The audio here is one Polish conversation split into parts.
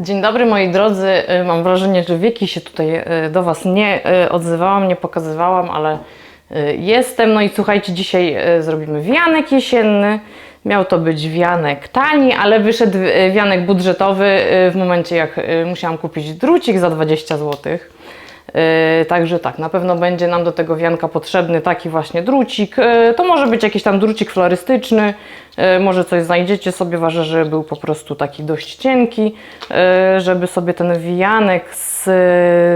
Dzień dobry moi drodzy. Y, Mam wrażenie, że wieki się tutaj y, do Was nie y, odzywałam, nie pokazywałam, ale jestem. No i słuchajcie, dzisiaj zrobimy wianek jesienny. Miał to być wianek tani, ale wyszedł wianek budżetowy w momencie, jak musiałam kupić drucik za 20 złotych. Yy, Także tak, na pewno będzie nam do tego wianka potrzebny taki właśnie drucik. Yy, To może być jakiś tam drucik florystyczny, yy, może coś znajdziecie sobie, ważę, że był po prostu taki dość cienki, żeby sobie ten wianek z,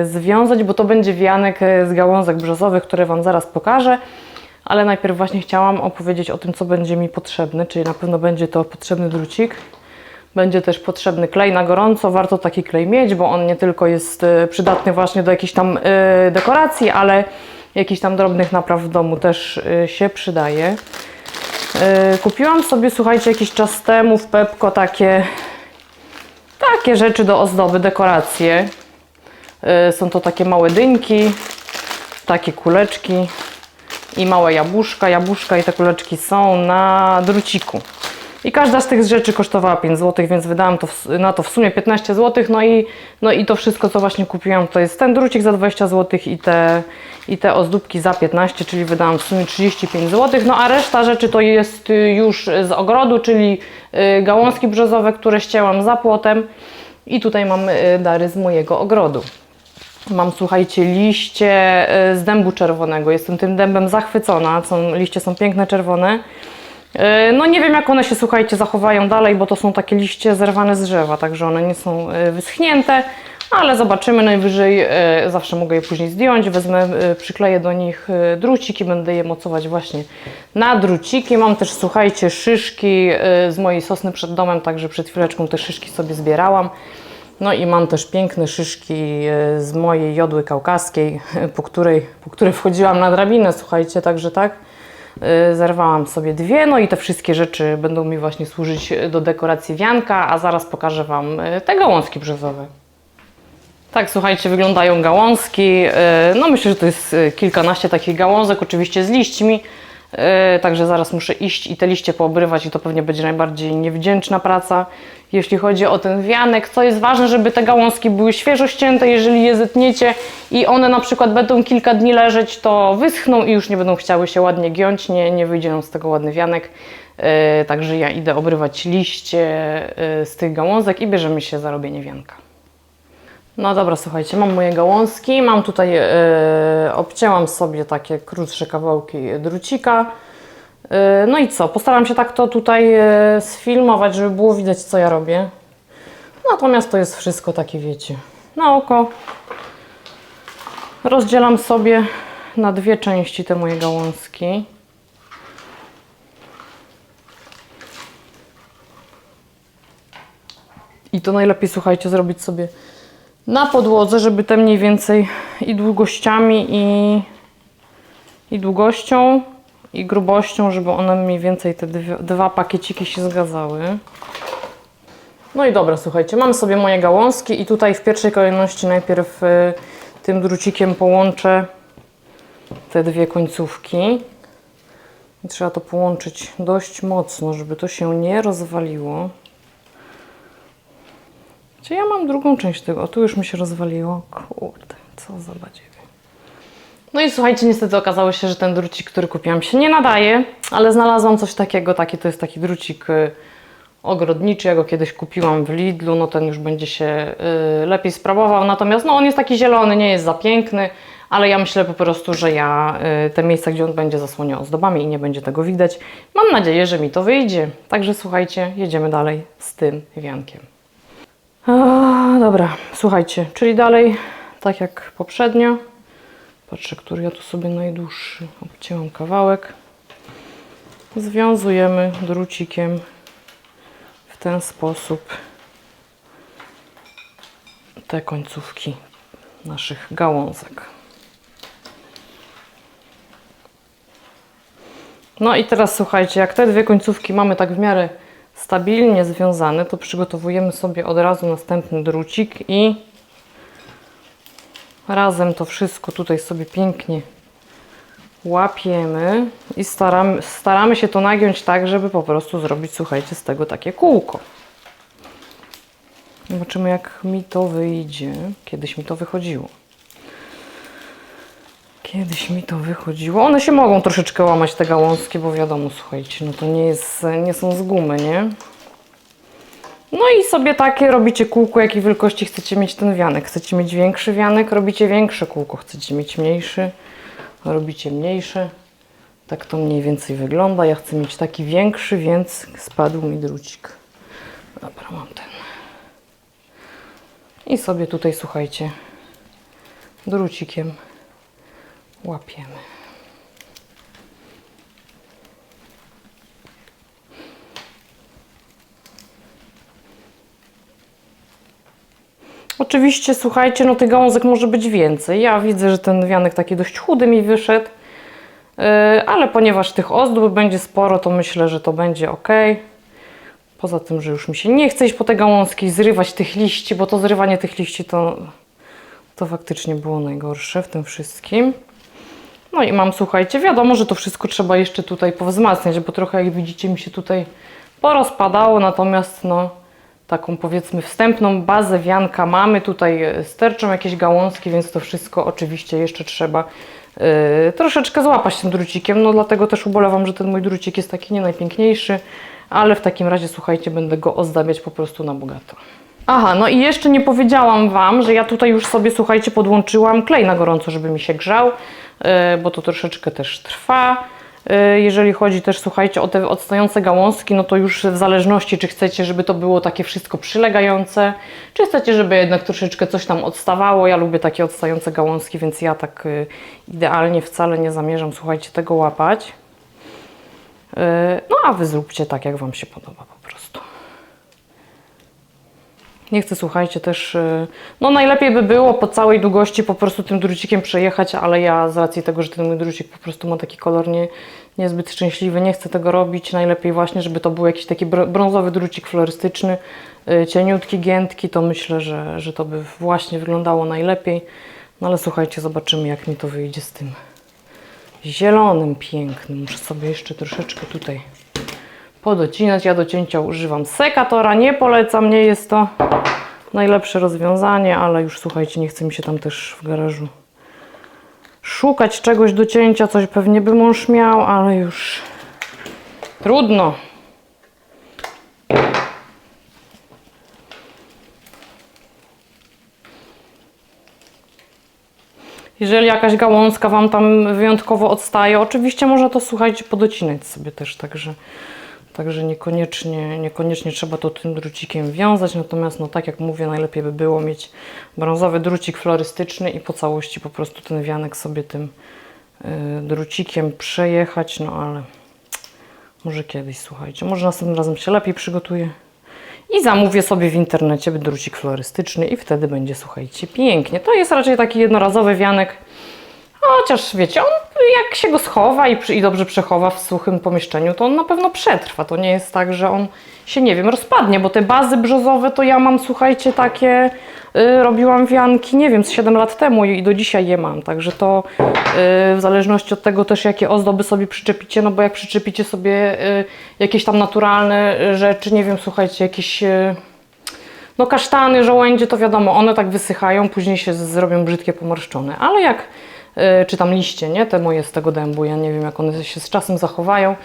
związać, bo to będzie wianek z gałązek brzozowych, które Wam zaraz pokażę. Ale najpierw właśnie chciałam opowiedzieć o tym, co będzie mi potrzebny, czyli na pewno będzie to potrzebny drucik. Będzie też potrzebny klej na gorąco. Warto taki klej mieć, bo on nie tylko jest e, przydatny właśnie do jakichś tam e, dekoracji, ale jakichś tam drobnych napraw w domu też e, się przydaje. Kupiłam sobie, słuchajcie, jakiś czas temu w Pepko takie, takie rzeczy do ozdoby, dekoracje. Są to takie małe dynki, takie kuleczki i małe jabłuszka. Jabłuszka i te kuleczki są na druciku. I każda z tych rzeczy kosztowała 5 zł, więc wydałam to w, na to w sumie 15 zł. No i, no i to wszystko, co właśnie kupiłam, to jest ten drucik za 20 zł i te, i te ozdóbki za 15, czyli wydałam w sumie 35 zł. No a reszta rzeczy to jest y, już z ogrodu, czyli y, gałązki brzozowe, które ścięłam za płotem. I tutaj mam y, dary z mojego ogrodu. Mam, słuchajcie, liście z dębu czerwonego. Jestem tym dębem zachwycona. Są, liście są piękne, czerwone. Y, No nie wiem, jak one się, słuchajcie, zachowają dalej, bo to są takie liście zerwane z drzewa, także one nie są y, wyschnięte, ale zobaczymy najwyżej. y, Zawsze mogę je później zdjąć, wezmę, przykleję do nich y, drucik i będę je mocować właśnie na druciki. Mam też, słuchajcie, szyszki z mojej sosny przed domem, także przed chwileczką te szyszki sobie zbierałam. No i mam też piękne szyszki e, z mojej jodły kaukaskiej, po której, po której wchodziłam na drabinę, słuchajcie, także tak. E, Zerwałam sobie dwie, no i te wszystkie rzeczy będą mi właśnie służyć do dekoracji wianka, a zaraz pokażę Wam e, te gałązki brzozowe. Tak, słuchajcie, wyglądają gałązki. No myślę, że to jest kilkanaście takich gałązek, oczywiście z liśćmi. E, Także zaraz muszę iść i te liście poobrywać i to pewnie będzie najbardziej niewdzięczna praca. Jeśli chodzi o ten wianek, co jest ważne, żeby te gałązki były świeżo ścięte, jeżeli je zetniecie i one na przykład będą kilka dni leżeć, to wyschną i już nie będą chciały się ładnie giąć, nie, nie wyjdzie nam z tego ładny wianek. E, Także ja idę obrywać liście e, z tych gałązek i bierzemy się za robienie wianka. No dobra, słuchajcie, mam moje gałązki, mam tutaj, e, obcięłam sobie takie krótsze kawałki drucika. E, no i co, postaram się tak to tutaj e, sfilmować, żeby było widać, co ja robię. Natomiast to jest wszystko takie, wiecie, na oko. Rozdzielam sobie na dwie części te moje gałązki. I to najlepiej, słuchajcie, zrobić sobie na podłodze, żeby te mniej więcej i długościami, i, i długością, i grubością, żeby one mniej więcej te dwie, dwa pakieciki się zgadzały. No i dobra, słuchajcie, mam sobie moje gałązki i tutaj w pierwszej kolejności najpierw y, tym drucikiem połączę te dwie końcówki. I trzeba to połączyć dość mocno, żeby to się nie rozwaliło. Czy ja mam drugą część tego? Tu już mi się rozwaliło. Kurde, co za badziewie. No i słuchajcie, niestety okazało się, że ten drucik, który kupiłam się nie nadaje, ale znalazłam coś takiego, taki to jest taki drucik y, ogrodniczy, ja go kiedyś kupiłam w Lidlu, no ten już będzie się y, lepiej sprawował, natomiast no on jest taki zielony, nie jest za piękny, ale ja myślę po prostu, że ja y, te miejsca, gdzie on będzie zasłonił ozdobami i nie będzie tego widać, mam nadzieję, że mi to wyjdzie. Także słuchajcie, jedziemy dalej z tym wiankiem. Dobra, słuchajcie, czyli dalej, tak jak poprzednio. Patrzę, który ja tu sobie najdłuższy. Obcięłam kawałek. Związujemy drucikiem w ten sposób te końcówki naszych gałązek. No i teraz słuchajcie, jak te dwie końcówki mamy tak w miarę stabilnie związane, to przygotowujemy sobie od razu następny drucik i razem to wszystko tutaj sobie pięknie łapiemy i staramy, staramy się to nagiąć tak, żeby po prostu zrobić, słuchajcie, z tego takie kółko. Zobaczymy, jak mi to wyjdzie. Kiedyś mi to wychodziło. Kiedyś mi to wychodziło. One się mogą troszeczkę łamać, te gałązki, bo wiadomo, słuchajcie, no to nie, jest, nie są z gumy, nie? No i sobie takie robicie kółko, jakiej wielkości chcecie mieć ten wianek. Chcecie mieć większy wianek, robicie większe kółko. Chcecie mieć mniejszy, robicie mniejsze. Tak to mniej więcej wygląda. Ja chcę mieć taki większy, więc spadł mi drucik. Dobra, mam ten. I sobie tutaj, słuchajcie, drucikiem łapiemy. Oczywiście, słuchajcie, no tych gałązek może być więcej. Ja widzę, że ten wianek taki dość chudy mi wyszedł, yy, ale ponieważ tych ozdób będzie sporo, to myślę, że to będzie ok. Poza tym, że już mi się nie chce iść po te gałązki, zrywać tych liści, bo to zrywanie tych liści to, to faktycznie było najgorsze w tym wszystkim. No i mam, słuchajcie, wiadomo, że to wszystko trzeba jeszcze tutaj powzmacniać, bo trochę jak widzicie mi się tutaj porozpadało, natomiast no taką powiedzmy wstępną bazę wianka mamy, tutaj e, sterczą jakieś gałązki, więc to wszystko oczywiście jeszcze trzeba yy, troszeczkę złapać tym drucikiem, no dlatego też ubolewam, że ten mój drucik jest taki nie najpiękniejszy, ale w takim razie słuchajcie, będę go ozdabiać po prostu na bogato. Aha, no i jeszcze nie powiedziałam Wam, że ja tutaj już sobie, słuchajcie, podłączyłam klej na gorąco, żeby mi się grzał, yy, bo to troszeczkę też trwa. Yy, Jeżeli chodzi też, słuchajcie, o te odstające gałązki, no to już w zależności, czy chcecie, żeby to było takie wszystko przylegające, czy chcecie, żeby jednak troszeczkę coś tam odstawało. Ja lubię takie odstające gałązki, więc ja tak yy, idealnie wcale nie zamierzam, słuchajcie, tego łapać. No a Wy zróbcie tak, jak Wam się podoba po prostu. Nie chcę, słuchajcie, też. y, No, najlepiej by było po całej długości po prostu tym drucikiem przejechać, ale ja z racji tego, że ten mój drucik po prostu ma taki kolor nie, niezbyt szczęśliwy, nie chcę tego robić. Najlepiej właśnie, żeby to był jakiś taki br- brązowy drucik florystyczny, y, cieniutki, giętki, to myślę, że, że to by właśnie wyglądało najlepiej. No ale słuchajcie, zobaczymy, jak mi to wyjdzie z tym zielonym, pięknym. Muszę sobie jeszcze troszeczkę tutaj podocinać. Ja do cięcia używam sekatora, nie polecam, nie jest to najlepsze rozwiązanie, ale już słuchajcie, nie chce mi się tam też w garażu szukać czegoś do cięcia, coś pewnie by mąż miał, ale już trudno. Jeżeli jakaś gałązka Wam tam wyjątkowo odstaje, oczywiście można to, słuchajcie, podocinać sobie też, także, także niekoniecznie, niekoniecznie trzeba to tym drucikiem wiązać, natomiast no tak jak mówię, najlepiej by było mieć brązowy drucik florystyczny i po całości po prostu ten wianek sobie tym y, drucikiem przejechać, no ale może kiedyś, słuchajcie, może następnym razem się lepiej przygotuję. I zamówię sobie w internecie drucik florystyczny i wtedy będzie, słuchajcie, pięknie. To jest raczej taki jednorazowy wianek, chociaż wiecie, on jak się go schowa i, przy- i dobrze przechowa w suchym pomieszczeniu, to on na pewno przetrwa. To nie jest tak, że on się, nie wiem, rozpadnie, bo te bazy brzozowe to ja mam, słuchajcie, takie, y, robiłam wianki, nie wiem, z 7 lat temu i do dzisiaj je mam, także to y, w zależności od tego też, jakie ozdoby sobie przyczepicie, no bo jak przyczepicie sobie y, jakieś tam naturalne y, rzeczy, nie wiem, słuchajcie, jakieś... Y, no kasztany, żołędzie, to wiadomo, one tak wysychają, później się zrobią brzydkie, pomarszczone. Ale jak, czy tam liście, nie? Te moje z tego dębu, ja nie wiem, jak one się z czasem zachowają.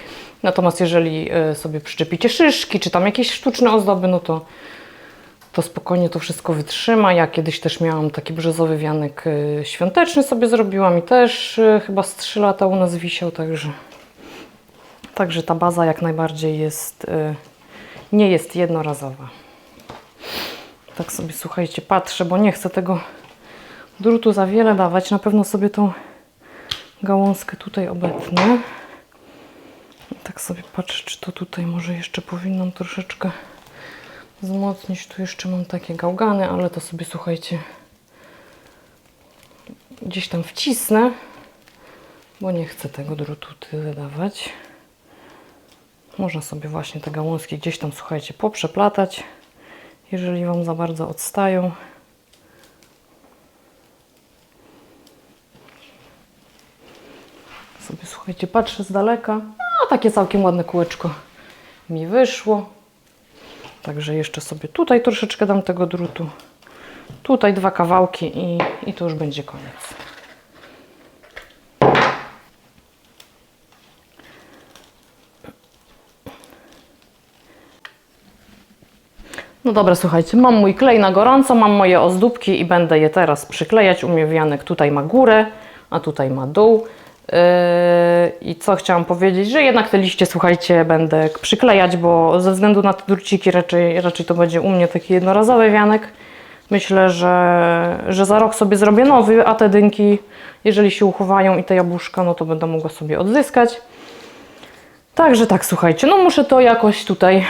Natomiast jeżeli y, sobie przyczepicie szyszki, czy tam jakieś sztuczne ozdoby, no to, to spokojnie to wszystko wytrzyma. Ja kiedyś też miałam taki brzozowy wianek y, świąteczny sobie zrobiłam i też y, chyba z 3 lata u nas wisiał, także... Także ta baza jak najbardziej jest, y, nie jest jednorazowa. Tak sobie słuchajcie, patrzę, bo nie chcę tego drutu za wiele dawać. Na pewno sobie tą gałązkę tutaj obetnę. Tak sobie patrzę, czy to tutaj może jeszcze powinnam troszeczkę wzmocnić. Tu jeszcze mam takie gałgany, ale to sobie słuchajcie gdzieś tam wcisnę, bo nie chcę tego drutu tyle dawać. Można sobie właśnie te gałązki gdzieś tam, słuchajcie, poprzeplatać jeżeli Wam za bardzo odstają. Sobie słuchajcie, patrzę z daleka. A takie całkiem ładne kółeczko mi wyszło. Także jeszcze sobie tutaj troszeczkę dam tego drutu. Tutaj dwa kawałki i, i to już będzie koniec. No dobra, słuchajcie, mam mój klej na gorąco, mam moje ozdóbki i będę je teraz przyklejać. U mnie wianek tutaj ma górę, a tutaj ma dół. Yy, I co chciałam powiedzieć, że jednak te liście, słuchajcie, będę przyklejać, bo ze względu na te druciki raczej, raczej to będzie u mnie taki jednorazowy wianek. Myślę, że, że za rok sobie zrobię nowy, a te dynki, jeżeli się uchowają i te jabłuszka, no to będę mogła sobie odzyskać. Także tak, słuchajcie, no muszę to jakoś tutaj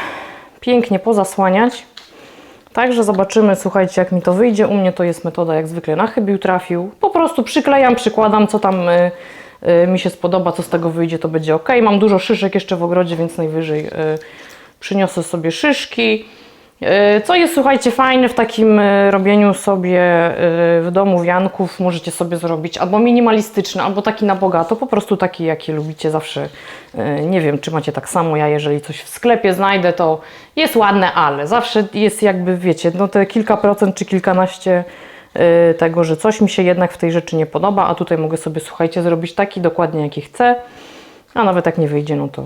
pięknie pozasłaniać. Także zobaczymy, słuchajcie, jak mi to wyjdzie. U mnie to jest metoda jak zwykle na chybił trafił. Po prostu przyklejam, przykładam, co tam y, mi się spodoba, co z tego wyjdzie, to będzie ok. Mam dużo szyszek jeszcze w ogrodzie, więc najwyżej y, przyniosę sobie szyszki. Y, Co jest, słuchajcie, fajne w takim y, robieniu sobie y, w domu wianków, możecie sobie zrobić albo minimalistyczny, albo taki na bogato, po prostu taki, jaki lubicie zawsze. y, Nie wiem, czy macie tak samo, ja jeżeli coś w sklepie znajdę, to jest ładne, ale zawsze jest jakby, wiecie, no te kilka procent czy kilkanaście y, tego, że coś mi się jednak w tej rzeczy nie podoba, a tutaj mogę sobie, słuchajcie, zrobić taki dokładnie, jaki chcę, a nawet jak nie wyjdzie, no to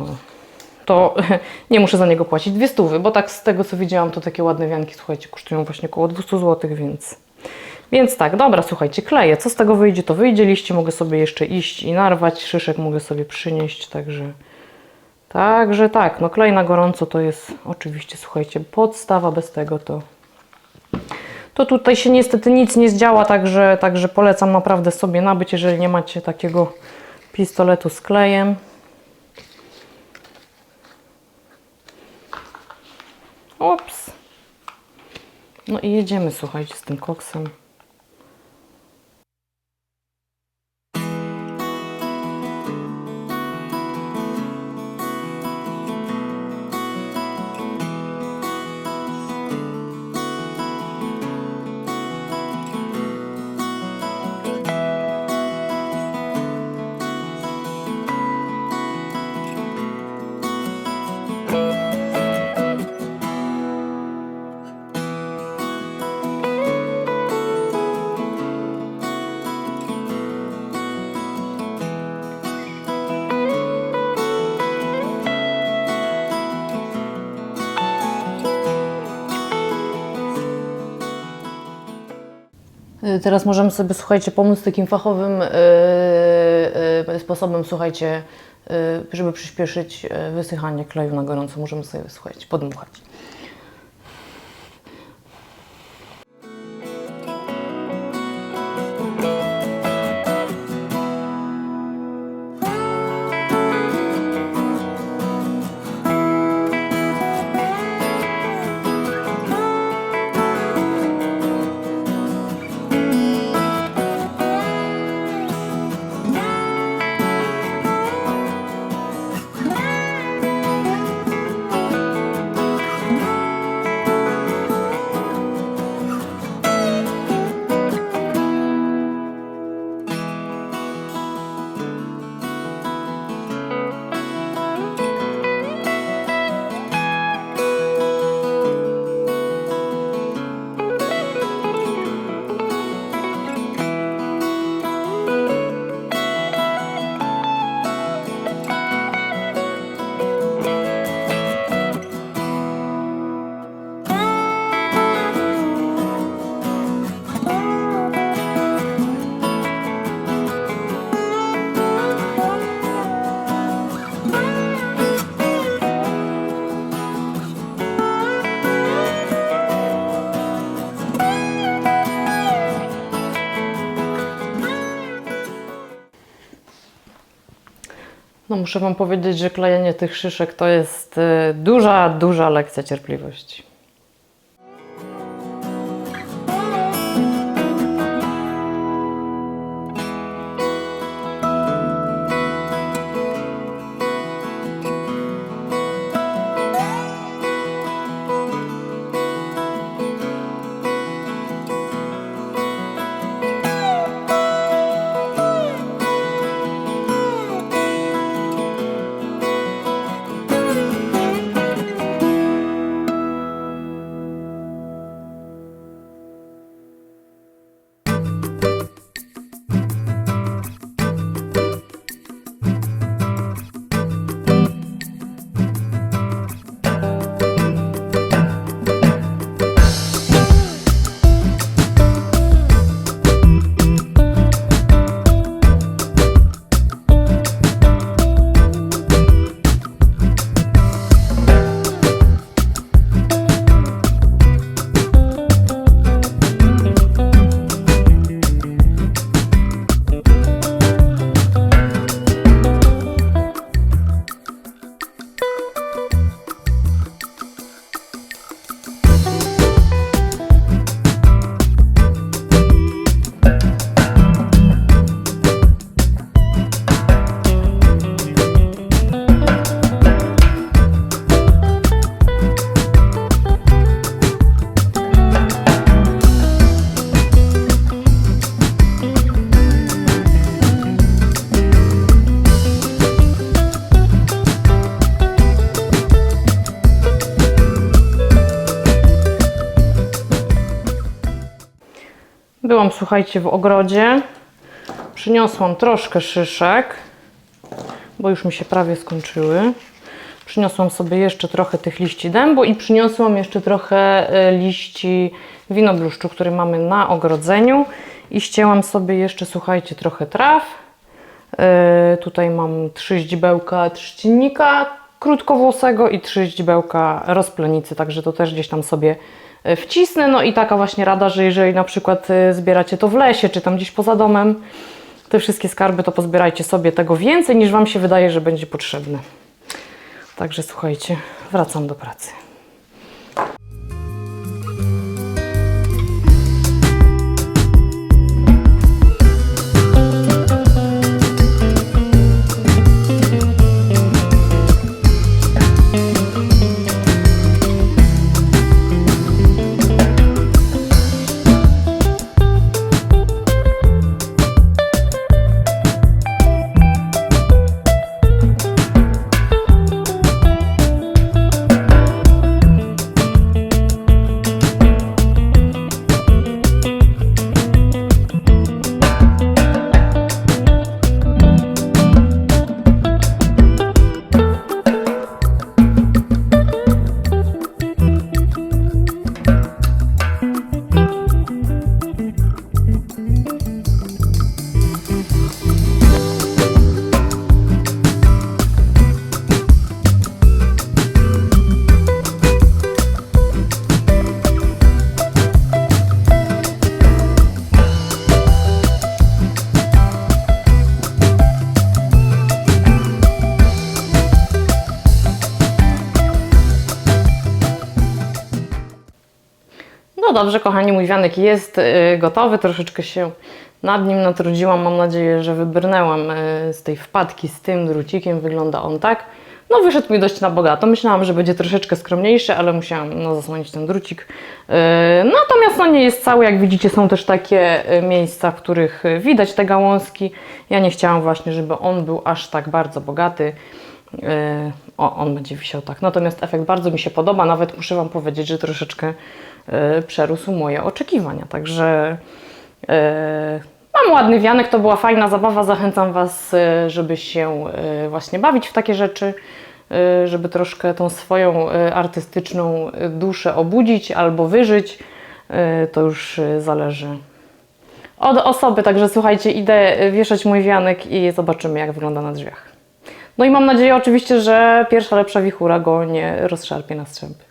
to nie muszę za niego płacić dwie stówy, bo tak z tego co widziałam, to takie ładne wianki, słuchajcie, kosztują właśnie około 200 zł, więc... Więc tak, dobra, słuchajcie, kleję. Co z tego wyjdzie, to wyjdzie. Liście mogę sobie jeszcze iść i narwać, szyszek mogę sobie przynieść, także... Także tak, no klej na gorąco to jest oczywiście, słuchajcie, podstawa, bez tego to... To tutaj się niestety nic nie zdziała, także, także polecam naprawdę sobie nabyć, jeżeli nie macie takiego pistoletu z klejem. Ups. No i jedziemy, słuchajcie, z tym koksem. Teraz możemy sobie, słuchajcie, pomóc takim fachowym y, y, sposobem, słuchajcie, y, żeby przyspieszyć y, wysychanie kleju na gorąco. Możemy sobie, słuchajcie, podmuchać. No muszę Wam powiedzieć, że klejenie tych szyszek to jest y, duża, duża lekcja cierpliwości. Byłam, słuchajcie, w ogrodzie. Przyniosłam troszkę szyszek, bo już mi się prawie skończyły. Przyniosłam sobie jeszcze trochę tych liści dębu i przyniosłam jeszcze trochę e, liści winobluszczu, który mamy na ogrodzeniu. I ścięłam sobie jeszcze, słuchajcie, trochę traw. E, Tutaj mam trzy ździbełka trzcinnika krótkowłosego i trzy ździbełka rozplenicy, także to też gdzieś tam sobie wcisnę. No i taka właśnie rada, że jeżeli na przykład e, zbieracie to w lesie, czy tam gdzieś poza domem, te wszystkie skarby, to pozbierajcie sobie tego więcej niż Wam się wydaje, że będzie potrzebne. Także słuchajcie, wracam do pracy. No dobrze, kochani, mój wianek jest y, gotowy. Troszeczkę się nad nim natrudziłam. Mam nadzieję, że wybrnęłam y, z tej wpadki z tym drucikiem. Wygląda on tak. No, wyszedł mi dość na bogato. Myślałam, że będzie troszeczkę skromniejszy, ale musiałam no, zasłonić ten drucik. Y, Natomiast no, nie jest cały. Jak widzicie, są też takie miejsca, w których widać te gałązki. Ja nie chciałam właśnie, żeby on był aż tak bardzo bogaty. O, on będzie wisiał tak. Natomiast efekt bardzo mi się podoba. Nawet muszę Wam powiedzieć, że troszeczkę przerósł moje oczekiwania. Także yy, mam ładny wianek. To była fajna zabawa. Zachęcam Was, yy, żeby się właśnie bawić w takie rzeczy. Żeby troszkę tą swoją artystyczną duszę obudzić albo wyżyć. To już zależy od osoby. Także słuchajcie, idę wieszać mój wianek i zobaczymy, jak wygląda na drzwiach. No i mam nadzieję oczywiście, że pierwsza lepsza wichura go nie rozszarpie na strzępy.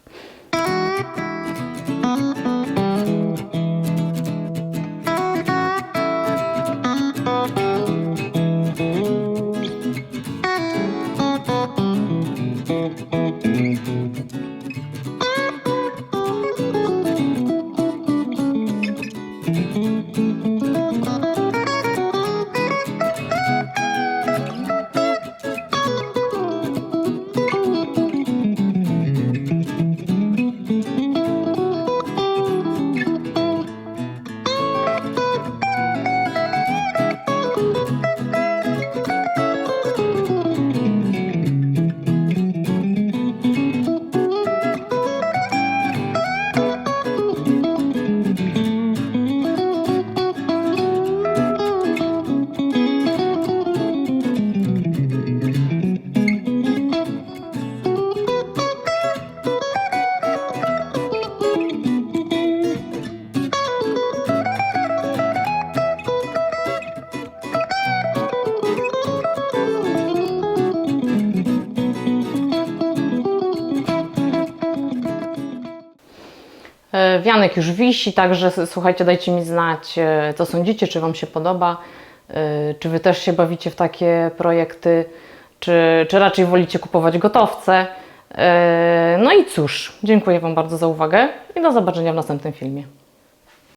Wianek już wisi, także słuchajcie, dajcie mi znać, e, co sądzicie, czy Wam się podoba, e, czy Wy też się bawicie w takie projekty, czy, czy raczej wolicie kupować gotowce. E, No i cóż, dziękuję Wam bardzo za uwagę i do zobaczenia w następnym filmie.